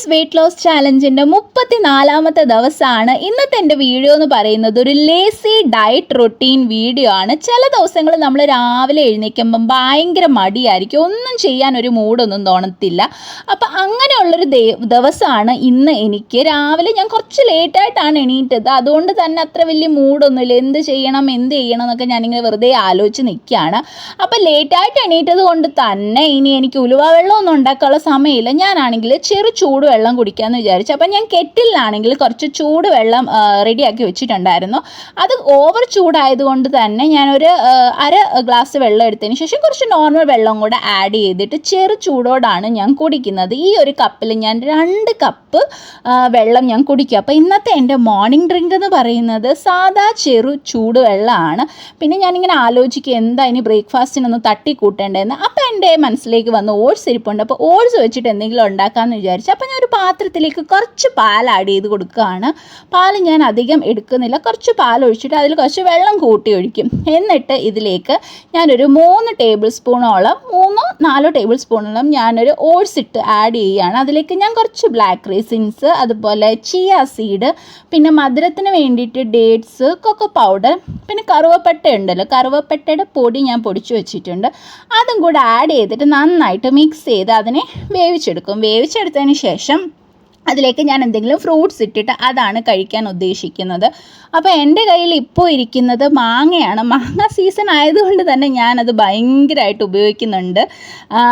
Days weight loss ചാലഞ്ചിന്റെ മുപ്പത്തിനാലാമത്തെ ദിവസമാണ് ഇന്നത്തെ എന്റെ വീഡിയോ എന്ന് പറയുന്നത് ഒരു ലേസി ഡയറ്റ് റൊട്ടീൻ വീഡിയോ ആണ്. ചില ദിവസങ്ങൾ നമ്മൾ രാവിലെ എഴുന്നേൽക്കുമ്പം ഭയങ്കര മടിയായിരിക്കും. ഒന്നും ചെയ്യാൻ ഒരു മൂഡൊന്നും തോന്നത്തില്ല. അപ്പം അങ്ങനെയുള്ളൊരു ദിവസമാണ് ഇന്ന് എനിക്ക്. രാവിലെ ഞാൻ കുറച്ച് ലേറ്റായിട്ടാണ് എണീറ്റത്. അതുകൊണ്ട് തന്നെ അത്ര വലിയ മൂഡൊന്നുമില്ല എന്ത് ചെയ്യണം എന്ത് ചെയ്യണം എന്നൊക്കെ ഞാനിങ്ങനെ വെറുതെ ആലോചിച്ച് നിൽക്കുകയാണ്. അപ്പം ലേറ്റായിട്ട് എണീറ്റത് കൊണ്ട് തന്നെ ഇനി എനിക്ക് ഉലുവ വെള്ളമൊന്നും ഉണ്ടാക്കാനുള്ള സമയമില്ല. ഞാനാണെങ്കിൽ ചെറു ചൂടുവെള്ളം കുടിക്കാമെന്ന് വിചാരിച്ചു. അപ്പം ഞാൻ കെറ്റിലാണെങ്കിൽ കുറച്ച് ചൂട് വെള്ളം റെഡിയാക്കി വെച്ചിട്ടുണ്ടായിരുന്നു. അത് ഓവർ ചൂടായതുകൊണ്ട് തന്നെ ഞാനൊരു അര ഗ്ലാസ് വെള്ളം എടുത്തതിന് ശേഷം കുറച്ച് നോർമൽ വെള്ളം കൂടെ ആഡ് ചെയ്തിട്ട് ചെറു ചൂടോടാണ് ഞാൻ കുടിക്കുന്നത്. ഈ ഒരു കപ്പിൽ ഞാൻ രണ്ട് കപ്പ് വെള്ളം ഞാൻ കുടിക്കും. അപ്പോൾ ഇന്നത്തെ എന്റെ മോർണിംഗ് ഡ്രിങ്ക് എന്ന് പറയുന്നത് സാദാ ചെറു ചൂടുവെള്ളമാണ് പിന്നെ ഞാനിങ്ങനെ ആലോചിക്കുക എന്താ ഇനി ബ്രേക്ക്ഫാസ്റ്റിനൊന്ന് തട്ടിക്കൂട്ടേണ്ടതെന്ന് അപ്പോൾ എന്റെ മനസ്സിലേക്ക് വന്ന് ഓട്സ് ഇരിപ്പുണ്ട്. അപ്പോൾ ഓട്സ് വെച്ചിട്ട് എന്തെങ്കിലും ഉണ്ടാക്കാമെന്ന് വിചാരിച്ചു. അപ്പോൾ ഞാൻ ഒരു പാത്രത്തിലേക്ക് കുറച്ച് പാൽ ആഡ് ചെയ്ത് കൊടുക്കുകയാണ്. പാൽ ഞാൻ അധികം എടുക്കുന്നില്ല. കുറച്ച് പാൽ ഒഴിച്ചിട്ട് അതിൽ കുറച്ച് വെള്ളം കൂട്ടി ഒഴിക്കും. എന്നിട്ട് ഇതിലേക്ക് ഞാനൊരു മൂന്ന് ടേബിൾ സ്പൂണോളം മൂന്നോ നാലോ ടേബിൾ സ്പൂണോളം ഞാനൊരു ഓട്സ് ഇട്ട് ആഡ് ചെയ്യുകയാണ്. അതിലേക്ക് ഞാൻ കുറച്ച് ബ്ലാക്ക് റേസിൻസ് അതുപോലെ ചിയ സീഡ് പിന്നെ മധുരത്തിന് വേണ്ടിയിട്ട് ഡേറ്റ്സ് കൊക്കോ പൗഡർ പിന്നെ കറുവപ്പട്ട ഉണ്ടല്ലോ. കറുവപ്പട്ടയുടെ പൊടി ഞാൻ പൊടിച്ചു വെച്ചിട്ടുണ്ട്. അതും കൂടെ ആഡ് ചെയ്തിട്ട് നന്നായിട്ട് മിക്സ് ചെയ്ത് അതിനെ വേവിച്ചെടുക്കും. വേവിച്ചെടുത്തതിന് ശേഷം അതിലേക്ക് ഞാൻ എന്തെങ്കിലും ഫ്രൂട്ട്സ് ഇട്ടിട്ട് അതാണ് കഴിക്കാൻ ഉദ്ദേശിക്കുന്നത്. അപ്പോൾ എന്റെ കയ്യിൽ ഇപ്പോൾ ഇരിക്കുന്നത് മാങ്ങയാണ്. മാങ്ങ സീസൺ ആയതുകൊണ്ട് തന്നെ ഞാനത് ഭയങ്കരമായിട്ട് ഉപയോഗിക്കുന്നുണ്ട്.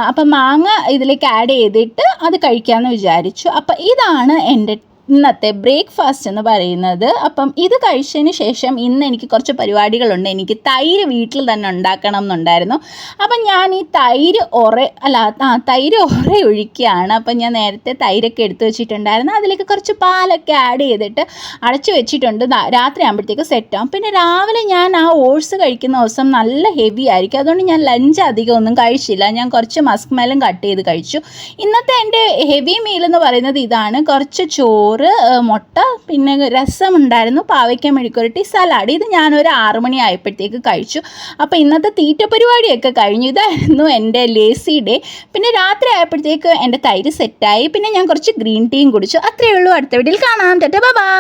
അപ്പം മാങ്ങ ഇതിലേക്ക് ആഡ് ചെയ്തിട്ട് അത് കഴിക്കാമെന്ന് വിചാരിച്ചു. അപ്പോൾ ഇതാണ് എന്റെ ഇന്നത്തെ ബ്രേക്ക്ഫാസ്റ്റ് എന്ന് പറയുന്നത് അപ്പം ഇത് കഴിച്ചതിന് ശേഷം ഇന്ന് എനിക്ക് കുറച്ച് പരിപാടികളുണ്ട്. എനിക്ക് തൈര് വീട്ടിൽ തന്നെ ഉണ്ടാക്കണം എന്നുണ്ടായിരുന്നു. അപ്പം ഞാൻ ഈ തൈര് ഒറ അല്ല ആ തൈര് ഒറ ഒഴിക്കുകയാണ്. അപ്പം ഞാൻ നേരത്തെ തൈരൊക്കെ എടുത്തു വെച്ചിട്ടുണ്ടായിരുന്നു. അതിലേക്ക് കുറച്ച് പാലൊക്കെ ആഡ് ചെയ്തിട്ട് അടച്ചു വെച്ചിട്ടുണ്ട്. രാത്രി ആകുമ്പോഴത്തേക്ക് സെറ്റാകും പിന്നെ രാവിലെ ഞാൻ ആ ഓട്സ് കഴിക്കുന്ന ദിവസം നല്ല ഹെവി ആയിരിക്കും. അതുകൊണ്ട് ഞാൻ ലഞ്ച് അധികം ഒന്നും കഴിച്ചില്ല. ഞാൻ കുറച്ച് മസ്ക് മേലും കട്ട് ചെയ്ത് കഴിച്ചു. ഇന്നത്തെ എന്റെ ഹെവി മീൽ എന്ന് പറയുന്നത് ഇതാണ്. കുറച്ച് ചോറ് ഏ, മുട്ട പിന്നെ രസം ഉണ്ടായിരുന്നു പാവയ്ക്ക മെഴുക്കുരട്ടി സലാഡ്. ഇത് ഞാനൊരു ആറുമണി ആയപ്പോഴത്തേക്ക് കഴിച്ചു. അപ്പോൾ ഇന്നത്തെ തീറ്റ പരിപാടിയൊക്കെ കഴിഞ്ഞു. ഇതായിരുന്നു എന്റെ ലേസി ഡേ. പിന്നെ രാത്രി ആയപ്പോഴത്തേക്ക് എന്റെ തൈര് സെറ്റായി. പിന്നെ ഞാൻ കുറച്ച് ഗ്രീൻ ടീയും കുടിച്ചു. അത്രയേ ഉള്ളൂ. അടുത്ത വീട്ടിൽ കാണാം. തെറ്റ ബൈ.